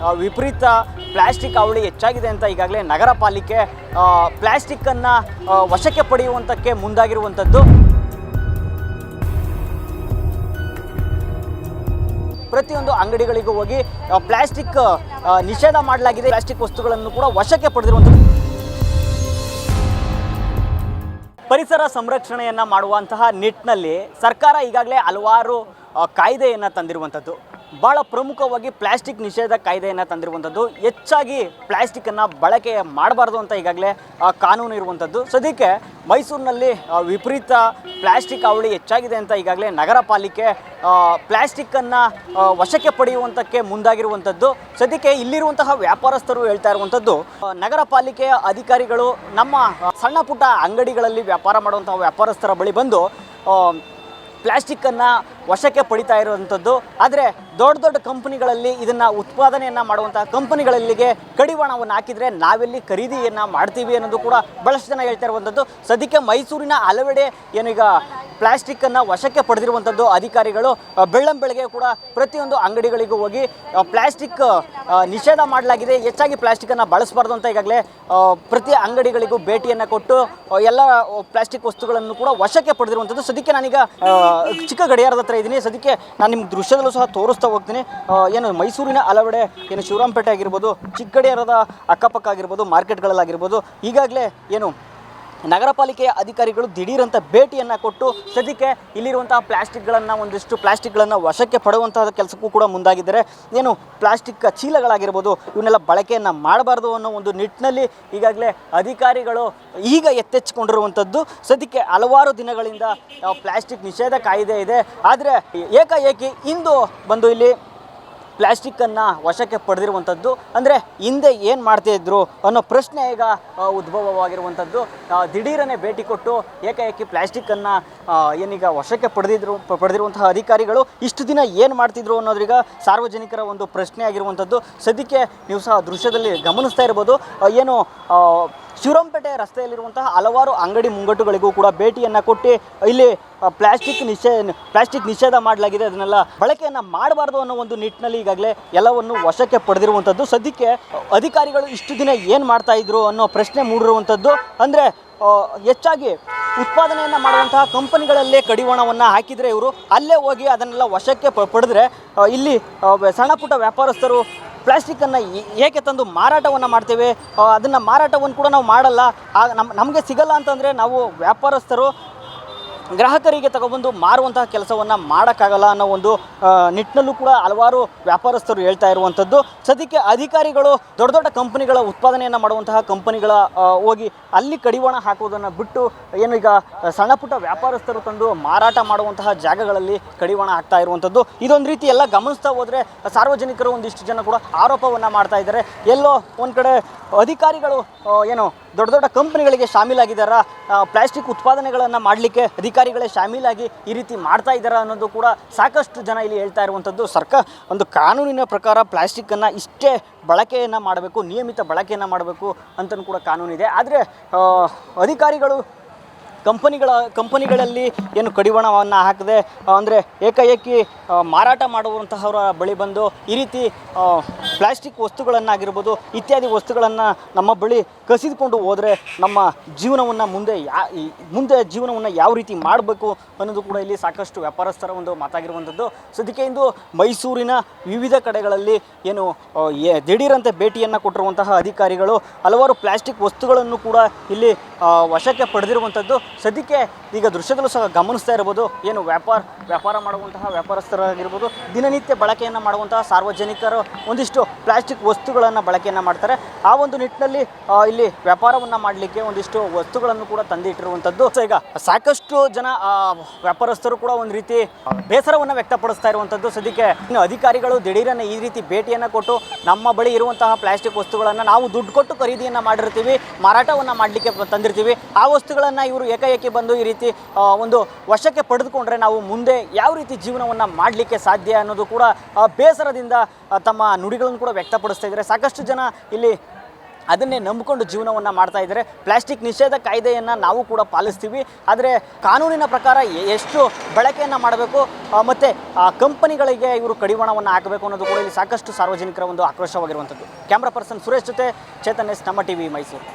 ಆ, ವಿಪರೀತ ಪ್ಲಾಸ್ಟಿಕ್ ಅವಳಿ ಹೆಚ್ಚಾಗಿದೆ ಅಂತ ಈಗಾಗಲೇ ನಗರ ಪಾಲಿಕೆ ಪ್ಲಾಸ್ಟಿಕ್ಕನ್ನು ವಶಕ್ಕೆ ಪಡೆಯುವಂತಕ್ಕೆ ಮುಂದಾಗಿರುವಂಥದ್ದು ಪ್ರತಿಯೊಂದು ಅಂಗಡಿಗಳಿಗೂ ಹೋಗಿ ಪ್ಲಾಸ್ಟಿಕ್ ನಿಷೇಧ ಮಾಡಲಾಗಿದೆ. ಪ್ಲಾಸ್ಟಿಕ್ ವಸ್ತುಗಳನ್ನು ಕೂಡ ವಶಕ್ಕೆ ಪಡೆದಿರುವಂಥದ್ದು ಪರಿಸರ ಸಂರಕ್ಷಣೆಯನ್ನು ಮಾಡುವಂತಹ ನಿಟ್ಟಿನಲ್ಲಿ ಸರ್ಕಾರ ಈಗಾಗಲೇ ಹಲವಾರು ಕಾಯ್ದೆಯನ್ನು ತಂದಿರುವಂಥದ್ದು ಭಾಳ ಪ್ರಮುಖವಾಗಿ ಪ್ಲಾಸ್ಟಿಕ್ ನಿಷೇಧ ಕಾಯ್ದೆಯನ್ನು ತಂದಿರುವಂಥದ್ದು ಹೆಚ್ಚಾಗಿ ಪ್ಲಾಸ್ಟಿಕ್ಕನ್ನು ಬಳಕೆ ಮಾಡಬಾರ್ದು ಅಂತ ಈಗಾಗಲೇ ಕಾನೂನು ಇರುವಂಥದ್ದು ಸದ್ಯಕ್ಕೆ ಮೈಸೂರಿನಲ್ಲಿ ವಿಪರೀತ ಪ್ಲಾಸ್ಟಿಕ್ ಅವಳಿ ಹೆಚ್ಚಾಗಿದೆ ಅಂತ ಈಗಾಗಲೇ ನಗರ ಪಾಲಿಕೆ ಪ್ಲಾಸ್ಟಿಕ್ಕನ್ನು ವಶಕ್ಕೆ ಪಡೆಯುವಂಥಕ್ಕೆ ಮುಂದಾಗಿರುವಂಥದ್ದು ಸದ್ಯಕ್ಕೆ ಇಲ್ಲಿರುವಂತಹ ವ್ಯಾಪಾರಸ್ಥರು ಹೇಳ್ತಾ ಇರುವಂಥದ್ದು ನಗರ ಪಾಲಿಕೆಯ ಅಧಿಕಾರಿಗಳು ನಮ್ಮ ಸಣ್ಣ ಪುಟ್ಟ ಅಂಗಡಿಗಳಲ್ಲಿ ವ್ಯಾಪಾರ ಮಾಡುವಂತಹ ವ್ಯಾಪಾರಸ್ಥರ ಬಳಿ ಬಂದು ಪ್ಲಾಸ್ಟಿಕ್ಕನ್ನು ವಶಕ್ಕೆ ಪಡಿತಾ ಇರುವಂಥದ್ದು. ಆದರೆ ದೊಡ್ಡ ದೊಡ್ಡ ಕಂಪನಿಗಳಲ್ಲಿ ಇದನ್ನು ಉತ್ಪಾದನೆಯನ್ನು ಮಾಡುವಂಥ ಕಂಪನಿಗಳಲ್ಲಿಗೆ ಕಡಿವಾಣವನ್ನು ಹಾಕಿದರೆ ನಾವೆಲ್ಲಿ ಖರೀದಿಯನ್ನು ಮಾಡ್ತೀವಿ ಅನ್ನೋದು ಕೂಡ ಬಹಳಷ್ಟು ಜನ ಹೇಳ್ತಾ ಇರುವಂಥದ್ದು. ಸದ್ಯಕ್ಕೆ ಮೈಸೂರಿನ ಹಲವೆಡೆ ಏನೀಗ ಪ್ಲಾಸ್ಟಿಕ್ಕನ್ನು ವಶಕ್ಕೆ ಪಡೆದಿರುವಂಥದ್ದು ಅಧಿಕಾರಿಗಳು ಬೆಳ್ಳಂ ಬೆಳಗ್ಗೆ ಕೂಡ ಪ್ರತಿಯೊಂದು ಅಂಗಡಿಗಳಿಗೂ ಹೋಗಿ ಪ್ಲಾಸ್ಟಿಕ್ ನಿಷೇಧ ಮಾಡಲಾಗಿದೆ. ಹೆಚ್ಚಾಗಿ ಪ್ಲಾಸ್ಟಿಕ್ಕನ್ನು ಬಳಸಬಾರ್ದು ಅಂತ ಈಗಾಗಲೇ ಪ್ರತಿ ಅಂಗಡಿಗಳಿಗೂ ಭೇಟಿಯನ್ನು ಕೊಟ್ಟು ಎಲ್ಲ ಪ್ಲಾಸ್ಟಿಕ್ ವಸ್ತುಗಳನ್ನು ಕೂಡ ವಶಕ್ಕೆ ಪಡೆದಿರುವಂಥದ್ದು. ಸದ್ಯಕ್ಕೆ ನಾನೀಗ ಚಿಕ್ಕ ಗಡಿಯಾರದ ಹತ್ರ ಇದ್ದೀನಿ. ಸದ್ಯಕ್ಕೆ ನಾನು ನಿಮ್ಗೆ ದೃಶ್ಯದಲ್ಲೂ ಸಹ ತೋರಿಸ್ತಾ ಹೋಗ್ತೀನಿ. ಏನು ಮೈಸೂರಿನ ಹಲವೆಡೆ ಏನು ಶಿವರಾಮಪೇಟೆ ಆಗಿರ್ಬೋದು, ಚಿಕ್ಕಡಿಯರದ ಅಕ್ಕಪಕ್ಕ ಆಗಿರ್ಬೋದು, ಮಾರ್ಕೆಟ್ಗಳಲ್ಲಾಗಿರ್ಬೋದು, ಈಗಾಗಲೇ ಏನು ನಗರ ಪಾಲಿಕೆಯ ಅಧಿಕಾರಿಗಳು ದಿಢೀರಂತ ಭೇಟಿಯನ್ನು ಕೊಟ್ಟು ಸದ್ಯಕ್ಕೆ ಇಲ್ಲಿರುವಂತಹ ಪ್ಲಾಸ್ಟಿಕ್ಗಳನ್ನು ಒಂದಿಷ್ಟು ಪ್ಲಾಸ್ಟಿಕ್ಗಳನ್ನು ವಶಕ್ಕೆ ಪಡುವಂತಹ ಕೆಲಸಕ್ಕೂ ಕೂಡ ಮುಂದಾಗಿದ್ದಾರೆ. ಏನು ಪ್ಲಾಸ್ಟಿಕ್ ಚೀಲಗಳಾಗಿರ್ಬೋದು, ಇವನ್ನೆಲ್ಲ ಬಳಕೆಯನ್ನು ಮಾಡಬಾರ್ದು ಅನ್ನೋ ಒಂದು ನಿಟ್ಟಿನಲ್ಲಿ ಈಗಾಗಲೇ ಅಧಿಕಾರಿಗಳು ಈಗ ಎತ್ತೆಚ್ಚಿಕೊಂಡಿರುವಂಥದ್ದು ಸದ್ಯಕ್ಕೆ ಹಲವಾರು ದಿನಗಳಿಂದ ಪ್ಲಾಸ್ಟಿಕ್ ನಿಷೇಧ ಕಾಯ್ದೆ ಇದೆ. ಆದರೆ ಏಕಾಏಕಿ ಇಂದು ಬಂದು ಇಲ್ಲಿ ಪ್ಲಾಸ್ಟಿಕ್ಕನ್ನು ವಶಕ್ಕೆ ಪಡೆದಿರುವಂಥದ್ದು. ಅಂದರೆ ಹಿಂದೆ ಏನು ಮಾಡ್ತಾಯಿದ್ರು ಅನ್ನೋ ಪ್ರಶ್ನೆ ಈಗ ಉದ್ಭವವಾಗಿರುವಂಥದ್ದು. ದಿಢೀರನೇ ಭೇಟಿ ಕೊಟ್ಟು ಏಕಾಏಕಿ ಪ್ಲಾಸ್ಟಿಕ್ಕನ್ನು ಏನೀಗ ವಶಕ್ಕೆ ಪಡೆದಿದ್ರು ಪಡೆದಿರುವಂತಹ ಅಧಿಕಾರಿಗಳು ಇಷ್ಟು ದಿನ ಏನು ಮಾಡ್ತಿದ್ರು ಅನ್ನೋದ್ರೀಗ ಸಾರ್ವಜನಿಕರ ಒಂದು ಪ್ರಶ್ನೆ ಆಗಿರುವಂಥದ್ದು ಸದ್ಯಕ್ಕೆ ನೀವು ಸಹ ದೃಶ್ಯದಲ್ಲಿ ಗಮನಿಸ್ತಾ ಇರ್ಬೋದು. ಏನು ಶಿವರಾಂಪೇಟೆ ರಸ್ತೆಯಲ್ಲಿರುವಂತಹ ಹಲವಾರು ಅಂಗಡಿ ಮುಂಗಟ್ಟುಗಳಿಗೂ ಕೂಡ ಭೇಟಿಯನ್ನು ಕೊಟ್ಟು ಇಲ್ಲಿ ಪ್ಲಾಸ್ಟಿಕ್ ನಿಷೇ, ಪ್ಲಾಸ್ಟಿಕ್ ನಿಷೇಧ ಮಾಡಲಾಗಿದೆ. ಅದನ್ನೆಲ್ಲ ಬಳಕೆಯನ್ನು ಮಾಡಬಾರ್ದು ಅನ್ನೋ ಒಂದು ನಿಟ್ಟಿನಲ್ಲಿ ಈಗಾಗಲೇ ಎಲ್ಲವನ್ನು ವಶಕ್ಕೆ ಪಡೆದಿರುವಂಥದ್ದು ಸದ್ಯಕ್ಕೆ ಅಧಿಕಾರಿಗಳು ಇಷ್ಟು ದಿನ ಏನು ಮಾಡ್ತಾ ಇದ್ರು ಅನ್ನೋ ಪ್ರಶ್ನೆ ಮೂಡಿರುವಂಥದ್ದು ಅಂದರೆ ಹೆಚ್ಚಾಗಿ ಉತ್ಪಾದನೆಯನ್ನು ಮಾಡುವಂತಹ ಕಂಪನಿಗಳಲ್ಲೇ ಕಡಿವಾಣವನ್ನು ಹಾಕಿದರೆ ಇವರು ಅಲ್ಲೇ ಹೋಗಿ ಅದನ್ನೆಲ್ಲ ವಶಕ್ಕೆ ಪಡೆದ್ರೆ ಇಲ್ಲಿ ಸಣ್ಣ ಪುಟ್ಟ ವ್ಯಾಪಾರಸ್ಥರು ಪ್ಲಾಸ್ಟಿಕ್ಕನ್ನು ಏಕೆ ತಂದು ಮಾರಾಟವನ್ನು ಮಾಡ್ತೇವೆ? ಅದನ್ನು ಮಾರಾಟವನ್ನು ಕೂಡ ನಾವು ಮಾಡಲ್ಲ. ನಮ್ಮ ನಮಗೆ ಸಿಗಲ್ಲ ಅಂತಂದರೆ ನಾವು ವ್ಯಾಪಾರಸ್ಥರು ಗ್ರಾಹಕರಿಗೆ ತಗೊಬಂದು ಮಾರುವಂತಹ ಕೆಲಸವನ್ನು ಮಾಡೋಕ್ಕಾಗಲ್ಲ ಅನ್ನೋ ಒಂದು ನಿಟ್ಟಿನಲ್ಲೂ ಕೂಡ ಹಲವಾರು ವ್ಯಾಪಾರಸ್ಥರು ಹೇಳ್ತಾ ಇರುವಂಥದ್ದು. ಸದ್ಯಕ್ಕೆ ಅಧಿಕಾರಿಗಳು ದೊಡ್ಡ ದೊಡ್ಡ ಕಂಪನಿಗಳ ಉತ್ಪಾದನೆಯನ್ನು ಮಾಡುವಂತಹ ಕಂಪನಿಗಳ ಹೋಗಿ ಅಲ್ಲಿ ಕಡಿವಾಣ ಹಾಕೋದನ್ನು ಬಿಟ್ಟು ಏನು ಈಗ ಸಣ್ಣ ಪುಟ್ಟ ವ್ಯಾಪಾರಸ್ಥರು ತಂದು ಮಾರಾಟ ಮಾಡುವಂತಹ ಜಾಗಗಳಲ್ಲಿ ಕಡಿವಾಣ ಹಾಕ್ತಾ ಇರುವಂಥದ್ದು. ಇದೊಂದು ರೀತಿ ಎಲ್ಲ ಗಮನಿಸ್ತಾ ಹೋದರೆ ಸಾರ್ವಜನಿಕರು ಒಂದಿಷ್ಟು ಜನ ಕೂಡ ಆರೋಪವನ್ನು ಮಾಡ್ತಾ ಇದ್ದಾರೆ. ಎಲ್ಲೋ ಒಂದು ಕಡೆ ಅಧಿಕಾರಿಗಳು ಏನು ದೊಡ್ಡ ದೊಡ್ಡ ಕಂಪನಿಗಳಿಗೆ ಶಾಮೀಲಾಗಿದ್ದಾರ? ಪ್ಲಾಸ್ಟಿಕ್ ಉತ್ಪಾದನೆಗಳನ್ನು ಮಾಡಲಿಕ್ಕೆ ಅಧಿಕಾರಿಗಳೇ ಶಾಮೀಲಾಗಿ ಈ ರೀತಿ ಮಾಡ್ತಾ ಇದ್ದಾರೆ ಅನ್ನೋದು ಕೂಡ ಸಾಕಷ್ಟು ಜನ ಇಲ್ಲಿ ಹೇಳ್ತಾ ಇರುವಂಥದ್ದು. ಸರ್ಕಾರ ಒಂದು ಕಾನೂನಿನ ಪ್ರಕಾರ ಪ್ಲಾಸ್ಟಿಕ್ಕನ್ನು ಇಷ್ಟೇ ಬಳಕೆಯನ್ನು ಮಾಡಬೇಕು, ನಿಯಮಿತ ಬಳಕೆಯನ್ನು ಮಾಡಬೇಕು ಅಂತಲೂ ಕೂಡ ಕಾನೂನಿದೆ. ಆದರೆ ಅಧಿಕಾರಿಗಳು ಕಂಪನಿಗಳ ಕಂಪನಿಗಳಲ್ಲಿ ಏನು ಕಡಿವಾಣವನ್ನು ಹಾಕದೆ ಅಂದರೆ ಏಕಾಏಕಿ ಮಾರಾಟ ಮಾಡುವಂತಹವರ ಬಳಿ ಬಂದು ಈ ರೀತಿ ಪ್ಲಾಸ್ಟಿಕ್ ವಸ್ತುಗಳನ್ನಾಗಿರ್ಬೋದು, ಇತ್ಯಾದಿ ವಸ್ತುಗಳನ್ನು ನಮ್ಮ ಬಳಿ ಕಸಿದುಕೊಂಡು ಹೋದರೆ ನಮ್ಮ ಜೀವನವನ್ನು ಮುಂದೆ ಯಾ ಮುಂದೆ ಜೀವನವನ್ನು ಯಾವ ರೀತಿ ಮಾಡಬೇಕು ಅನ್ನೋದು ಕೂಡ ಇಲ್ಲಿ ಸಾಕಷ್ಟು ವ್ಯಾಪಾರಸ್ಥರ ಒಂದು ಮಾತಾಗಿರುವಂಥದ್ದು. ಸದ್ಯಕ್ಕೆ ಇಂದು ಮೈಸೂರಿನ ವಿವಿಧ ಕಡೆಗಳಲ್ಲಿ ಏನು ದಿಢೀರಂತೆ ಭೇಟಿಯನ್ನು ಕೊಟ್ಟಿರುವಂತಹ ಅಧಿಕಾರಿಗಳು ಹಲವಾರು ಪ್ಲಾಸ್ಟಿಕ್ ವಸ್ತುಗಳನ್ನು ಕೂಡ ಇಲ್ಲಿ ವಶಕ್ಕೆ ಪಡೆದಿರುವಂಥದ್ದು. ಸದ್ಯಕ್ಕೆ ಈಗ ದೃಶ್ಯದಲ್ಲೂ ಸಹ ಗಮನಿಸ್ತಾ ಇರ್ಬೋದು. ಏನು ವ್ಯಾಪಾರ ವ್ಯಾಪಾರ ಮಾಡುವಂತಹ ವ್ಯಾಪಾರಸ್ಥರಾಗಿರ್ಬೋದು. ದಿನನಿತ್ಯ ಬಳಕೆಯನ್ನು ಮಾಡುವಂತಹ ಸಾರ್ವಜನಿಕರು ಒಂದಿಷ್ಟು ಪ್ಲಾಸ್ಟಿಕ್ ವಸ್ತುಗಳನ್ನು ಬಳಕೆಯನ್ನು ಮಾಡ್ತಾರೆ. ಆ ಒಂದು ನಿಟ್ಟಿನಲ್ಲಿ ಇಲ್ಲಿ ವ್ಯಾಪಾರವನ್ನು ಮಾಡಲಿಕ್ಕೆ ಒಂದಿಷ್ಟು ವಸ್ತುಗಳನ್ನು ಕೂಡ ತಂದಿಟ್ಟಿರುವಂಥದ್ದು. ಸೊ ಈಗ ಸಾಕಷ್ಟು ಜನ ವ್ಯಾಪಾರಸ್ಥರು ಕೂಡ ಒಂದು ರೀತಿ ಬೇಸರವನ್ನು ವ್ಯಕ್ತಪಡಿಸ್ತಾ ಇರುವಂಥದ್ದು. ಸದ್ಯಕ್ಕೆ ಇನ್ನು ಅಧಿಕಾರಿಗಳು ದಿಢೀರನ್ನು ಈ ರೀತಿ ಭೇಟಿಯನ್ನು ಕೊಟ್ಟು ನಮ್ಮ ಬಳಿ ಇರುವಂತಹ ಪ್ಲಾಸ್ಟಿಕ್ ವಸ್ತುಗಳನ್ನು ನಾವು ದುಡ್ಡು ಕೊಟ್ಟು ಖರೀದಿಯನ್ನು ಮಾಡಿರ್ತೀವಿ. ಮಾರಾಟವನ್ನು ಮಾಡಲಿಕ್ಕೆ ತಂದಿರ್ತೀವಿ. ಆ ವಸ್ತುಗಳನ್ನು ಇವರು ಏಕಾಏಕಿ ಬಂದು ಈ ರೀತಿ ಒಂದು ವಶಕ್ಕೆ ಪಡೆದುಕೊಂಡ್ರೆ ನಾವು ಮುಂದೆ ಯಾವ ರೀತಿ ಜೀವನವನ್ನು ಮಾಡಲಿಕ್ಕೆ ಸಾಧ್ಯ ಅನ್ನೋದು ಕೂಡ ಬೇಸರದಿಂದ ತಮ್ಮ ನುಡಿಗಳನ್ನು ಕೂಡ ವ್ಯಕ್ತಪಡಿಸ್ತಾ ಇದ್ದಾರೆ. ಸಾಕಷ್ಟು ಜನ ಇಲ್ಲಿ ಅದನ್ನೇ ನಂಬಿಕೊಂಡು ಜೀವನವನ್ನು ಮಾಡ್ತಾ ಇದ್ದಾರೆ. ಪ್ಲಾಸ್ಟಿಕ್ ನಿಷೇಧ ಕಾಯ್ದೆಯನ್ನು ನಾವು ಕೂಡ ಪಾಲಿಸ್ತೀವಿ. ಆದರೆ ಕಾನೂನಿನ ಪ್ರಕಾರ ಎಷ್ಟು ಬಳಕೆಯನ್ನು ಮಾಡಬೇಕು ಮತ್ತು ಕಂಪನಿಗಳಿಗೆ ಇವರು ಕಡಿವಾಣವನ್ನು ಹಾಕಬೇಕು ಅನ್ನೋದು ಕೂಡ ಇಲ್ಲಿ ಸಾಕಷ್ಟು ಸಾರ್ವಜನಿಕರ ಒಂದು ಆಕ್ರೋಶವಾಗಿರುವಂಥದ್ದು. ಕ್ಯಾಮ್ರಾ ಪರ್ಸನ್ ಸುರೇಶ್ ಜೊತೆ ಚೇತನ್ ಎಸ್ ನಮ್ಮ ಟಿ ವಿ ಮೈಸೂರು.